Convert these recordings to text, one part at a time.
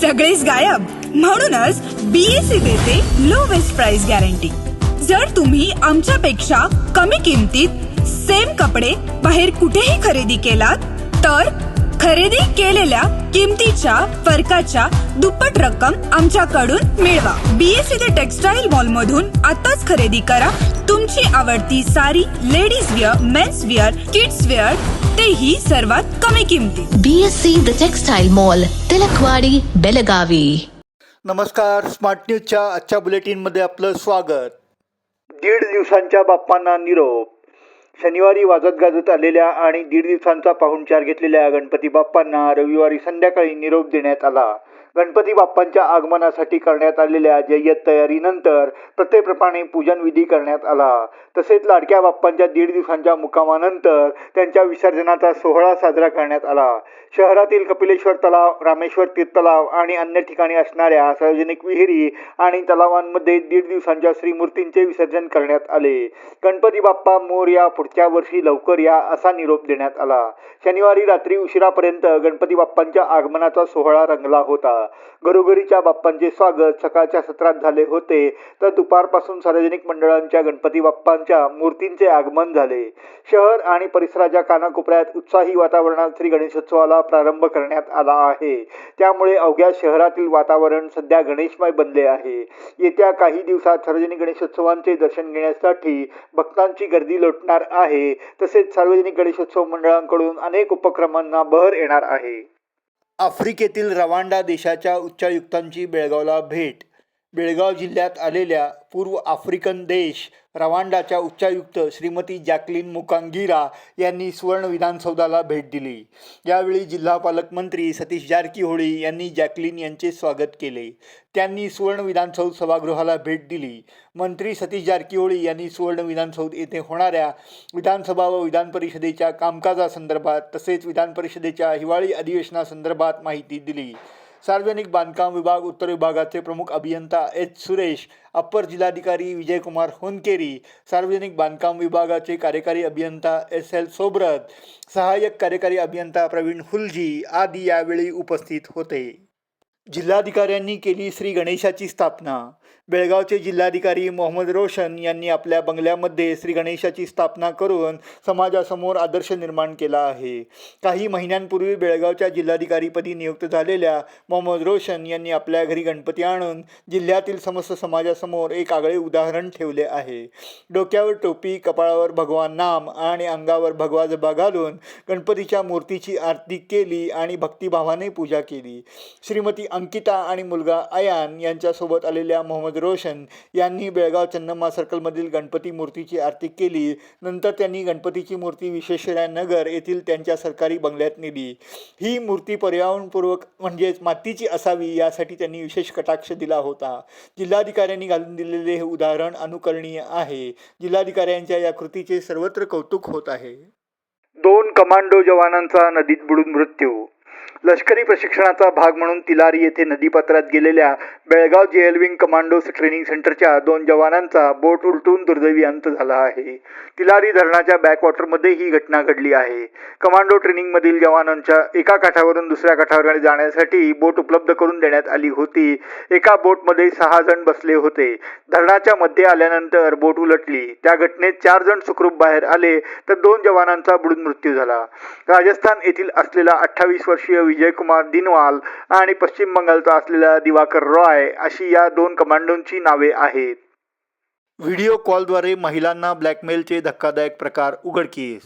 सगळेच गायब. म्हणूनच बीएससी देते लो वेस्ट प्राइस गॅरंटी जर तुम्ही आमच्यापेक्षा कमी किमतीत सेम कपडे बाहेर कुठेही खरेदी केलात तर खरेदी केलेल्या किमतीच्या फरकाच्या दुप्पट रक्कम आमच्याकडून मिळवा. बीएससी द टेक्सटाईल मॉल मधून आताच खरेदी करा. तुमची आवडती sari ladies wear men's wear kids wear तेही सर्वात कमी किमतीत BSc The Textile Mall, Tilakwadi Belagavi नमस्कार स्मार्ट न्यूजच्या आजच्या बुलेटिनमध्ये आपलं स्वागत. दीड दिवसांच्या बाप्पांना निरोप. शनिवारी वाजत गाजत आलेल्या आणि दीड दिवसांचा पाहुणचार घेतलेल्या गणपती बाप्पांना रविवारी संध्याकाळी निरोप देण्यात आला. गणपती बाप्पांच्या आगमनासाठी करण्यात आलेल्या जय्यत तयारीनंतर प्रत्येप्रमाणे पूजन विधी करण्यात आला. तसेच लाडक्या बाप्पांच्या दीड दिवसांच्या मुकामानंतर त्यांच्या विसर्जनाचा सोहळा साजरा करण्यात आला. शहरातील कपिलेश्वर तलाव रामेश्वर तीर्थ तलाव आणि अन्य ठिकाणी असणाऱ्या सार्वजनिक विहिरी आणि तलावांमध्ये दीड दिवसांच्या श्रीमूर्तींचे विसर्जन करण्यात आले. गणपती बाप्पा मोर या पुढच्या वर्षी लवकर या असा निरोप देण्यात आला. शनिवारी रात्री उशिरापर्यंत गणपती बाप्पांच्या आगमनाचा सोहळा रंगला होता. घरोघरीच्या बाप्पांचे स्वागत. सकाळच्या सत्रात झाले होते तर दुपारपासून सार्वजनिक मंडळांच्या गणपती बाप्पांच्या मूर्तींचे आगमन झाले. शहर आणि परिसराच्या कानाकोपऱ्यात उत्साही वातावरणात श्री गणेशोत्सवाला प्रारंभ करण्यात आला आहे. त्यामुळे अवघ्या शहरातील वातावरण सध्या गणेशमय बनले आहे. येत्या काही दिवसात सार्वजनिक गणेशोत्सवांचे दर्शन घेण्यासाठी भक्तांची गर्दी लोटणार आहे. तसेच सार्वजनिक गणेशोत्सव मंडळांकडून अनेक उपक्रमांना बहर येणार आहे. आफ्रिकेतील रवांडा देशाच्या उच्चायुक्तांची बेळगावला भेट बेळगाव जिल्ह्यात आलेल्या पूर्व आफ्रिकन देश रवांडाच्या उच्चायुक्त श्रीमती जॅकलिन मुकांगिरा यांनी सुवर्ण विधानसौधाला भेट दिली. यावेळी जिल्हा पालकमंत्री सतीश जारकीहोळी यांनी जॅकलिन यांचे स्वागत केले. त्यांनी सुवर्ण विधानसौध सभागृहाला भेट दिली. मंत्री सतीश जारकीहोळी यांनी सुवर्ण विधानसौध येथे होणाऱ्या विधानसभा व विधान परिषदेच्या कामकाजासंदर्भात तसेच विधान परिषदेच्या हिवाळी अधिवेशनासंदर्भात माहिती दिली. सार्वजनिक बांधकाम विभाग उत्तर विभागाचे प्रमुख अभियंता एच. सुरेश अप्पर जिल्हाधिकारी विजयकुमार होनकेरी सार्वजनिक बांधकाम विभागाचे कार्यकारी अभियंता एस. एल. सोबरत सहाय्यक कार्यकारी अभियंता प्रवीण हुलजी आदी यावेळी उपस्थित होते. जिल्हाधिकाऱ्यांनी केली श्री गणेशाची स्थापना. बेळगावचे जिल्हाधिकारी मोहम्मद रोशन यांनी आपल्या बंगल्यामध्ये श्री गणेशाची स्थापना करून समाजासमोर आदर्श निर्माण केला आहे. काही महिन्यांपूर्वी बेळगावच्या जिल्हाधिकारीपदी नियुक्त झालेल्या मोहम्मद रोशन यांनी आपल्या घरी गणपती आणून जिल्ह्यातील समस्त समाजासमोर एक आगळे उदाहरण ठेवले आहे. डोक्यावर टोपी कपाळावर भगवान नाम आणि अंगावर भगवा जबा घालून गणपतीच्या मूर्तीची आरती केली आणि भक्तिभावाने पूजा केली. श्रीमती अंकिता आणि मुलगा अयान यांच्यासोबत आलेल्या मोहम्मद रोशन यांनी बेळगाव चन्नम्मा सर्कलमधील गणपती मूर्तीची आरती केली. नंतर त्यांनी गणपतीची मूर्ती विश्वेश्वरय्या नगर येथील त्यांच्या सरकारी बंगल्यात नेली. ही मूर्ती पर्यावरणपूर्वक म्हणजेच मातीची असावी यासाठी त्यांनी विशेष कटाक्ष दिला होता. जिल्हाधिकाऱ्यांनी घालून दिलेले हे उदाहरण अनुकरणीय आहे. जिल्हाधिकाऱ्यांच्या या कृतीचे सर्वत्र कौतुक होत आहे. दोन कमांडो जवानांचा नदीत बुडून मृत्यू लष्करी प्रशिक्षणाचा भाग म्हणून तिलारी येथे नदीपात्रात गेलेल्या बेळगाव जेएलविंग कमांडोज ट्रेनिंग सेंटरच्या दोन जवानांचा बोट उलटून दुर्दैवी अंत झाला आहे. तिलारी धरणाच्या बॅकवॉटरमध्ये ही घटना घडली आहे. कमांडो ट्रेनिंगमधील जवानांच्या एका काठावरून दुसऱ्या काठावर जाण्यासाठी बोट उपलब्ध करून देण्यात आली होती. एका बोटमध्ये सहा जण बसले होते. धरणाच्या मध्ये आल्यानंतर बोट उलटली. त्या घटनेत चार जण सुखरूप बाहेर आले तर दोन जवानांचा बुडून मृत्यू झाला. राजस्थान येथील असलेला अठ्ठावीस वर्षीय विजयकुमार दिनवाल आणि पश्चिम बंगालचा असलेला दिवाकर रॉय अशी या दोन कमांडोंची नावे आहेत. व्हिडिओ कॉलद्वारे महिलांना ब्लॅकमेलचे धक्कादायक प्रकार उघडकीस.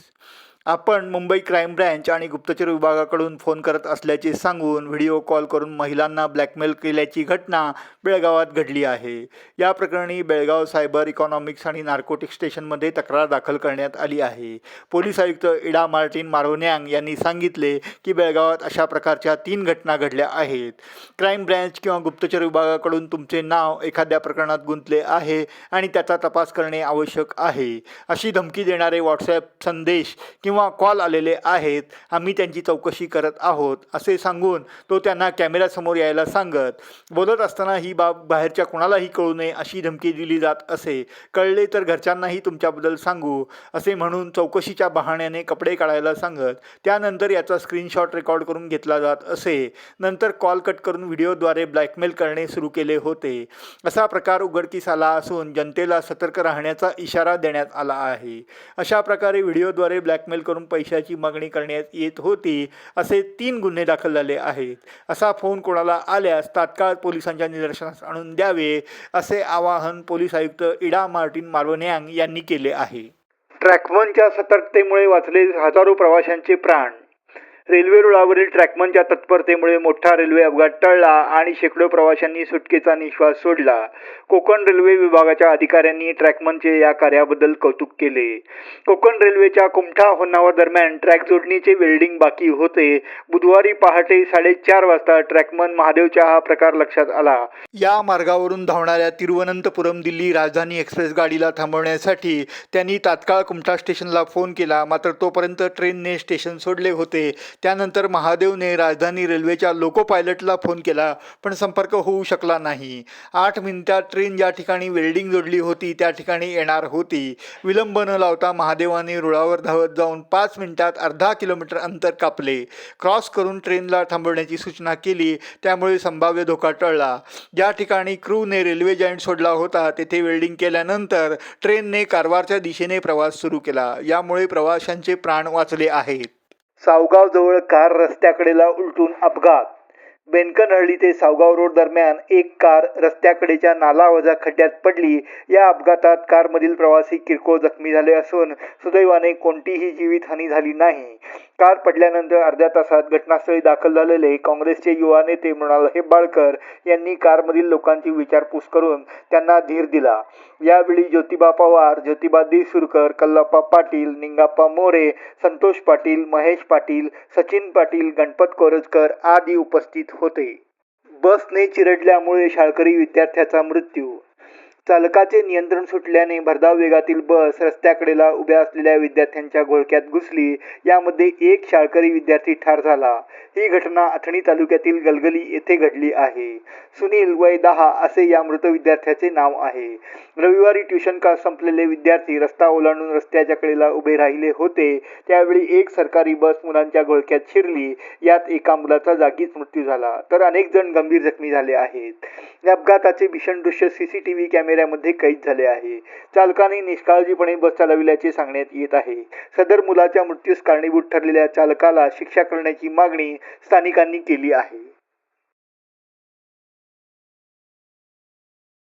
आपण मुंबई क्राईम ब्रँच आणि गुप्तचर विभागाकडून फोन करत असल्याचे सांगून व्हिडिओ कॉल करून महिलांना ब्लॅकमेल केल्याची घटना बेळगावात घडली आहे. या प्रकरणी बेळगाव सायबर इकॉनॉमिक्स आणि नार्कोटिक स्टेशनमध्ये तक्रार दाखल करण्यात आली आहे. पोलीस आयुक्त इडा मार्टिन मारोन्यांग यांनी सांगितले की बेळगावात अशा प्रकारच्या तीन घटना घडल्या आहेत. क्राईम ब्रँच किंवा गुप्तचर विभागाकडून तुमचे नाव एखाद्या प्रकरणात गुंतले आहे आणि त्याचा तपास करणे आवश्यक आहे. अशी धमकी देणारे व्हॉट्सॲप संदेश किंवा किंवा कॉल आलेले आहेत आम्ही त्यांची चौकशी करत आहोत असे सांगून तो त्यांना कॅमेऱ्यासमोर यायला सांगत बोलत असताना ही बाब बाहेरच्या कोणालाही कळू नये अशी धमकी दिली जात असे. कळले तर घरच्यांनाही तुमच्याबद्दल सांगू असे म्हणून चौकशीच्या बहाण्याने कपडे काढायला सांगत त्यानंतर याचा स्क्रीनशॉट रेकॉर्ड करून घेतला जात असे. नंतर कॉल कट करून व्हिडिओद्वारे ब्लॅकमेल करणे सुरू केले होते. असा प्रकार उघडकीस आला असून जनतेला सतर्क राहण्याचा इशारा देण्यात आला आहे. अशा प्रकारे व्हिडिओद्वारे ब्लॅकमेल करून पैशाची मागणी करण्यात येत होती असे तीन गुन्हे दाखल झाले आहेत. असा फोन कोणाला आल्यास तात्काळ पोलिसांच्या निदर्शनास आणून द्यावे असे आवाहन पोलीस आयुक्त इडा मार्टिन मार्वन्यांग यांनी केले आहे. ट्रॅकमनच्या सतर्कतेमुळे वाचले हजारो प्रवाशांचे प्राण. रेल्वे रुळावरील ट्रॅकमनच्या तत्परतेमुळे मोठा रेल्वे अपघात टळला आणि शेकडो प्रवाशांनी सुटकेचा निश्वास सोडला. कोकण रेल्वे विभागाच्या अधिकाऱ्यांनी ट्रॅकमनचे या कार्याबद्दल कौतुक केले. कोकण रेल्वेच्या कुमठा होन्नावर दरम्यान ट्रॅक जोडणीचे वेल्डिंग बाकी होते. बुधवारी पहाटे साडेचार वाजता ट्रॅकमन महादेवच्या हा प्रकार लक्षात आला. या मार्गावरून धावणाऱ्या तिरुवनंतपुरम दिल्ली राजधानी एक्सप्रेस गाडीला थांबवण्यासाठी त्यांनी तात्काळ कुमठा स्टेशनला फोन केला. मात्र तोपर्यंत ट्रेनने स्टेशन सोडले होते. त्यानंतर महादेवने राजधानी रेल्वेच्या लोको पायलटला फोन केला पण संपर्क होऊ शकला नाही. आठ मिनिटात ट्रेन ज्या ठिकाणी वेल्डिंग जोडली होती त्या ठिकाणी येणार होती. विलंब न लावता महादेवाने रुळावर धावत जाऊन पाच मिनिटात अर्धा किलोमीटर अंतर कापले. क्रॉस करून ट्रेनला थांबवण्याची सूचना केली त्यामुळे संभाव्य धोका टळला. ज्या ठिकाणी क्रूने रेल्वे जॉईंट सोडला होता तेथे वेल्डिंग केल्यानंतर ट्रेनने कारवारच्या दिशेने प्रवास सुरू केला. यामुळे प्रवाशांचे प्राण वाचले आहेत. सावगाव जवळ कार रस्त्याकडेला उलटून अपघात. बेनकनहळ्ळी ते सावगाव रोड दरम्यान एक कार रस्त्याकडेच्या नालावजा खड्ड्यात पडली. या अपघातात कारमधील प्रवासी किरकोळ जखमी झाले असून सुदैवाने कोणतीही जीवितहानी झाली नाही. कार पडल्यानंतर अर्ध्या तासात घटनास्थळी दाखल झालेले काँग्रेसचे युवा नेते मृणाल हेब्बाळकर यांनी कारमधील लोकांची विचारपूस करून त्यांना धीर दिला. यावेळी ज्योतिबा पवार ज्योतिबा देसुरकर कल्लाप्पा पाटील निंगाप्पा मोरे संतोष पाटील महेश पाटील सचिन पाटील गणपत कोरजकर आदी उपस्थित होते. बसने चिरडल्यामुळे शाळकरी विद्यार्थ्याचा मृत्यू चालकाचे नियंत्रण सुटल्याने भरधाव वेगातील बस रस्त्याकडेला उभ्या असलेल्या विद्यार्थ्यांच्या घोळक्यात घुसली. यामध्ये एक शाळकरी विद्यार्थी ठार झाला. ही घटना अथणी तालुक्यातील गलगली येथे घडली आहे. सुनील वय दहा असे या मृत विद्यार्थ्याचे नाव आहे. रविवारी ट्युशन का संपलेले विद्यार्थी रस्ता ओलांडून रस्त्याच्या कडेला उभे राहिले होते. त्यावेळी एक सरकारी बस मुलांच्या घोळक्यात शिरली. यात एका मुलाचा जागीच मृत्यू झाला. तर अनेक जण गंभीर जखमी झाले आहेत. या अपघाताचे भीषण दृश्य सीसीटीव्ही कॅमेऱ्यामध्ये कैद झाले आहे. चालकाने निष्काळजीपणे बस चालविल्याचे सांगण्यात येत आहे. सदर मुलाच्या मृत्यूस कारणीभूत ठरलेल्या चालकाला शिक्षा करण्याची मागणी स्थानिकांनी केली आहे.